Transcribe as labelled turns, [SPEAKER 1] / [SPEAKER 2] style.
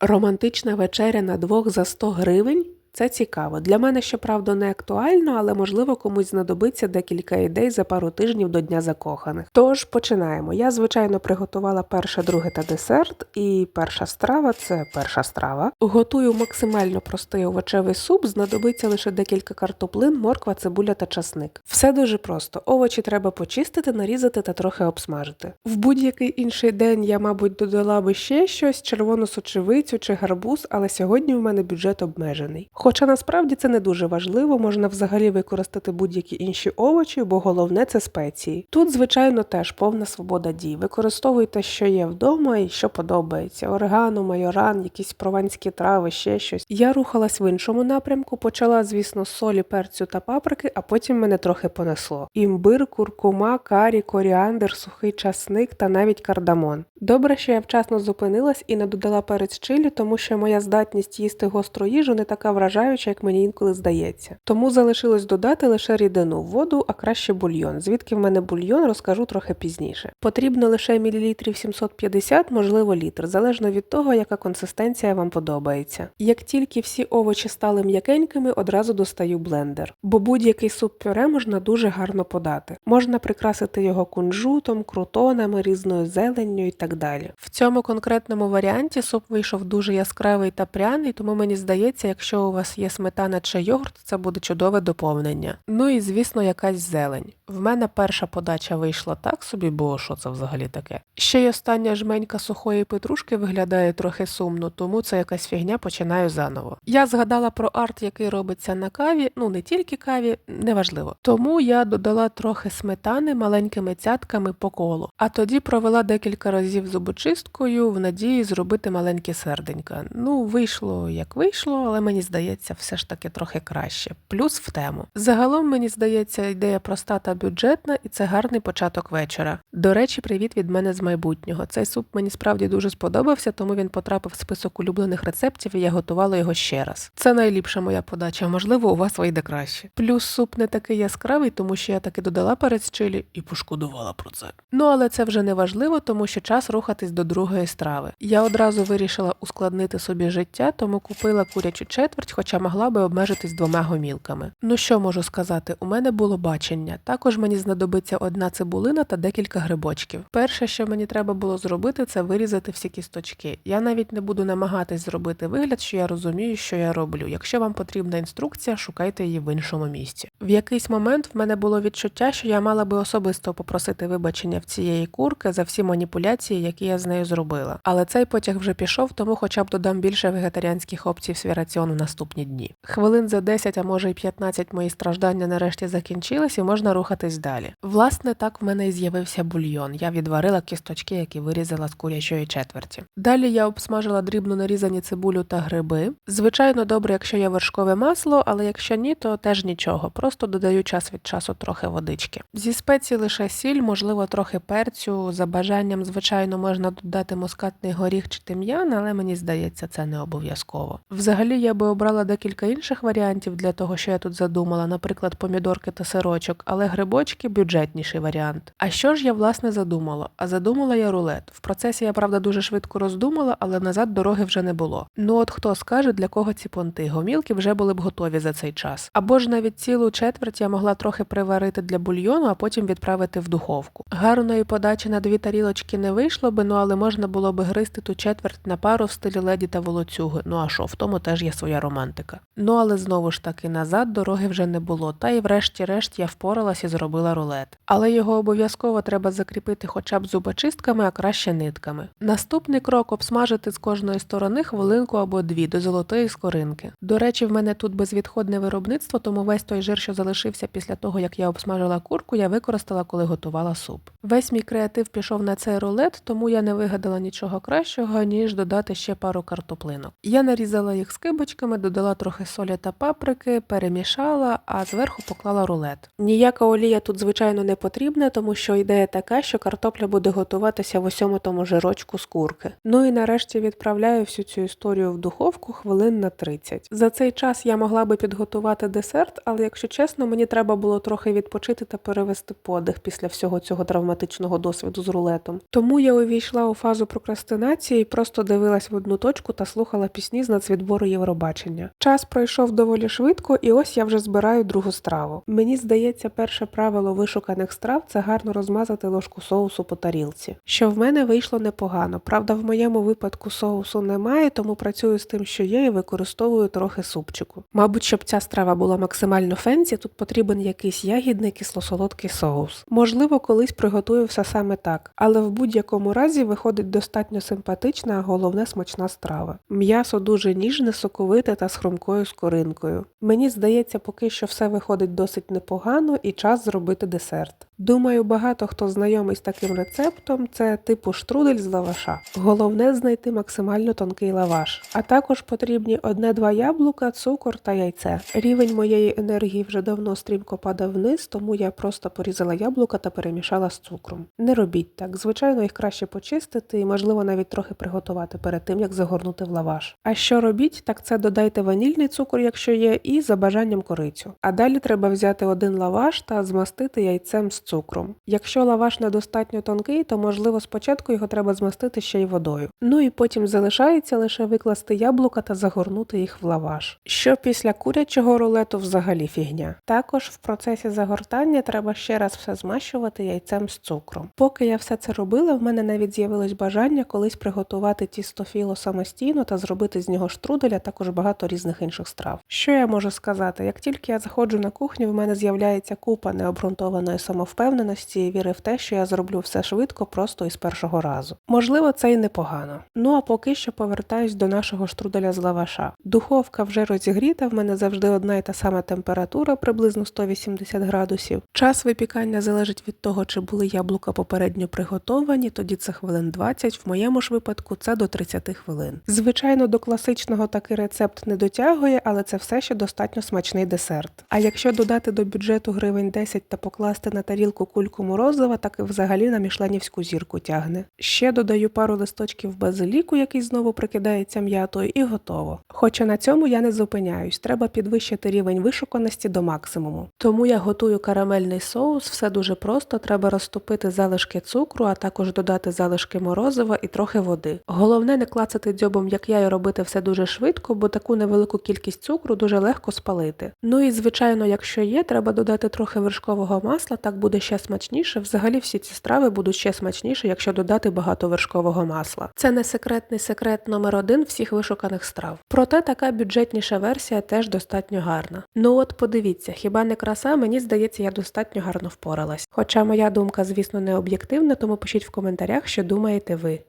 [SPEAKER 1] Романтична вечеря на двох за 100 гривень? Це цікаво. Для мене, щоправда, не актуально, але можливо комусь знадобиться декілька ідей за пару тижнів до Дня закоханих. Тож починаємо. Я, звичайно, приготувала перше, друге та десерт, і перша страва це перша страва. Готую максимально простий овочевий суп, знадобиться лише декілька картоплин, морква, цибуля та часник. Все дуже просто. Овочі треба почистити, нарізати та трохи обсмажити. В будь-який інший день я, мабуть, додала би ще щось, червону сочевицю чи гарбуз, але сьогодні в мене бюджет обмежений. Хоча насправді це не дуже важливо, можна взагалі використати будь-які інші овочі, бо головне це спеції. Тут, звичайно, теж повна свобода дій. Використовуйте, що є вдома і що подобається: орегано, майоран, якісь прованські трави, ще щось. Я рухалась в іншому напрямку, почала, звісно, солі, перцю та паприки, а потім мене трохи понесло. Імбир, куркума, карі, коріандр, сухий часник та навіть кардамон. Добре, що я вчасно зупинилась і не додала перець чилі, тому що моя здатність їсти гостру їжу не така вражаюча, як мені інколи здається. Тому залишилось додати лише рідину, воду, а краще бульйон. Звідки в мене бульйон, розкажу трохи пізніше. Потрібно лише мілілітрів 750, можливо, літр, залежно від того, яка консистенція вам подобається. Як тільки всі овочі стали м'якенькими, одразу достаю блендер, бо будь-який суп-пюре можна дуже гарно подати. Можна прикрасити його кунжутом, крутонами, різною зеленню і так далі. В цьому конкретному варіанті суп вийшов дуже яскравий та пряний, тому мені здається, якщо у вас є сметана чи йогурт, це буде чудове доповнення. Ну і звісно, якась зелень. В мене перша подача вийшла так собі, бо що це взагалі таке. Ще й остання жменька сухої петрушки виглядає трохи сумно, тому це якась фігня починаю заново. Я згадала про арт, який робиться на каві, ну не тільки каві, неважливо. Тому я додала трохи сметани маленькими цятками по колу, а тоді провела декілька разів зубочисткою в надії зробити маленькі серденька. Ну, вийшло як вийшло, але мені здається, все ж таки трохи краще. Плюс в тему. Загалом мені здається, ідея проста та бюджетна, і це гарний початок вечора. До речі, привіт від мене з майбутнього. Цей суп мені справді дуже сподобався, тому він потрапив в список улюблених рецептів, і я готувала його ще раз. Це найліпша моя подача, можливо, у вас вийде краще. Плюс суп не такий яскравий, тому що я таки додала перець чилі і пошкодувала про це. Ну але це вже не важливо, тому що час рухатись до другої страви. Я одразу вирішила ускладнити собі життя, тому купила курячу четверть, хоча могла би обмежитись двома гомілками. Ну що можу сказати, у мене було бачення. Також мені знадобиться одна цибулина та декілька грибочків. Перше, що мені треба було зробити, це вирізати всі кісточки. Я навіть не буду намагатись зробити вигляд, що я розумію, що я роблю. Якщо вам потрібна інструкція, шукайте її в іншому місці. В якийсь момент в мене було відчуття, що я мала би особисто попросити вибачення в цієї курки за всі маніпуляції, які я з нею зробила. Але цей потяг вже пішов, тому хоча б додам більше вегетаріанських опцій в свій раціон в наступні дні. Хвилин за 10, а може й 15 мої страждання нарешті закінчились і можна рухатись далі. Власне, так в мене і з'явився бульйон. Я відварила кісточки, які вирізала з курячої четверті. Далі я обсмажила дрібно нарізані цибулю та гриби. Звичайно, добре, якщо є вершкове масло, але якщо ні, то теж нічого. Просто додаю час від часу трохи водички. Зі спецій лише сіль, можливо, трохи перцю. За бажанням, звичайно, можна додати мускатний горіх чи тим'ян, але мені здається, це не обов'язково. Взагалі, я би обрала декілька інших варіантів для того, що я тут задумала, наприклад, помідорки та сирочок, але грибочки бюджетніший варіант. А що ж я власне задумала? А задумала я рулет. В процесі я правда дуже швидко роздумала, але назад дороги вже не було. Ну от хто скаже, для кого ці понти? Гомілки вже були б готові за цей час. Або ж навіть цілу четверть я могла трохи приварити для бульйону, а потім відправити в духовку. Гарної подачі на дві тарілочки не вийшло би, ну але можна було би гристи ту четверть на пару в стилі леді та волоцюги. Ну а що, в тому теж є своя романтика. Ну але знову ж таки назад дороги вже не було, та й врешті-решт я впоралась і зробила рулет. Але його обов'язково треба закріпити хоча б зубочистками, а краще нитками. Наступний крок обсмажити з кожної сторони хвилинку або дві до золотої скоринки. До речі, в мене тут безвідходне виробництво, тому весь той жир, що залишився після того, як я обсмажила курку, я використала, коли готувала суп. Весь мій креатив пішов на цей рулет, тому я не вигадала нічого кращого, ніж додати ще пару картоплинок. Я нарізала їх скибочками, додала додала трохи солі та паприки, перемішала, а зверху поклала рулет. Ніяка олія тут, звичайно, не потрібна, тому що ідея така, що картопля буде готуватися в усьому тому жирочку з курки. Ну і нарешті відправляю всю цю історію в духовку хвилин на 30. За цей час я могла би підготувати десерт, але якщо чесно, мені треба було трохи відпочити та перевести подих після всього цього травматичного досвіду з рулетом. Тому я увійшла у фазу прокрастинації просто дивилась в одну точку та слухала пісні з нацвідбору Євробачення. Час пройшов доволі швидко, і ось я вже збираю другу страву. Мені здається, перше правило вишуканих страв це гарно розмазати ложку соусу по тарілці. Що в мене вийшло непогано. Правда, в моєму випадку соусу немає, тому працюю з тим, що є, і використовую трохи супчику. Мабуть, щоб ця страва була максимально фенсі, тут потрібен якийсь ягідний кисло-солодкий соус. Можливо, колись приготую все саме так, але в будь-якому разі виходить достатньо симпатична, а головне смачна страва. М'ясо дуже ніжне, соковите та з хрумкою скоринкою. Мені здається, поки що все виходить досить непогано і час зробити десерт. Думаю, багато хто знайомий з таким рецептом, це типу штрудель з лаваша. Головне знайти максимально тонкий лаваш. А також потрібні одне-два яблука, цукор та яйце. Рівень моєї енергії вже давно стрімко падав вниз, тому я просто порізала яблука та перемішала з цукром. Не робіть так, звичайно, їх краще почистити і, можливо, навіть трохи приготувати перед тим, як загорнути в лаваш. А що робіть, так це додайте ванільний цукор, якщо є, і за бажанням корицю. А далі треба взяти один лаваш та змастити яйцем з цукром. Якщо лаваш недостатньо тонкий, то можливо спочатку його треба змастити ще й водою. Ну і потім залишається лише викласти яблука та загорнути їх в лаваш. Що після курячого рулету взагалі фігня. Також в процесі загортання треба ще раз все змащувати яйцем з цукром. Поки я все це робила, в мене навіть з'явилось бажання колись приготувати тісто філо самостійно та зробити з нього штрудель, а також багато різних інших страв. Що я можу сказати? Як тільки я заходжу на кухню, в мене з'являється купа необґрунтованої самовпевненості і віри в те, що я зроблю все швидко, просто і з першого разу. Можливо, це і непогано. Ну а поки що повертаюсь до нашого штруделя з лаваша. Духовка вже розігріта, в мене завжди одна і та сама температура, приблизно 180 градусів. Час випікання залежить від того, чи були яблука попередньо приготовані, тоді це хвилин 20, в моєму ж випадку це до 30 хвилин. Звичайно, до класичного такий рецепт не дотягує, але це все ще достатньо смачний десерт. А якщо додати до бюджету гривень 10 та покласти на тарілку кульку морозива, так і взагалі на мішленівську зірку тягне. Ще додаю пару листочків базиліку, який знову прикидається м'ятою, і готово. Хоча на цьому я не зупиняюсь, треба підвищити рівень вишуканості до максимуму. Тому я готую карамельний соус, все дуже просто, треба розтопити залишки цукру, а також додати залишки морозива і трохи води. Головне не клацати дзьобом, як я, і робити все дуже швидко, бо таку невелику кількість цукру дуже легко спалити. Ну і звичайно, якщо є, треба додати трохи вершкового масла, так буде ще смачніше. Взагалі всі ці страви будуть ще смачніше, якщо додати багато вершкового масла. Це не секретний секрет номер один всіх вишуканих страв. Проте така бюджетніша версія теж достатньо гарна. Ну от подивіться, хіба не краса? Мені здається, я достатньо гарно впоралась. Хоча моя думка, звісно, не об'єктивна, тому пишіть в коментарях, що думаєте ви.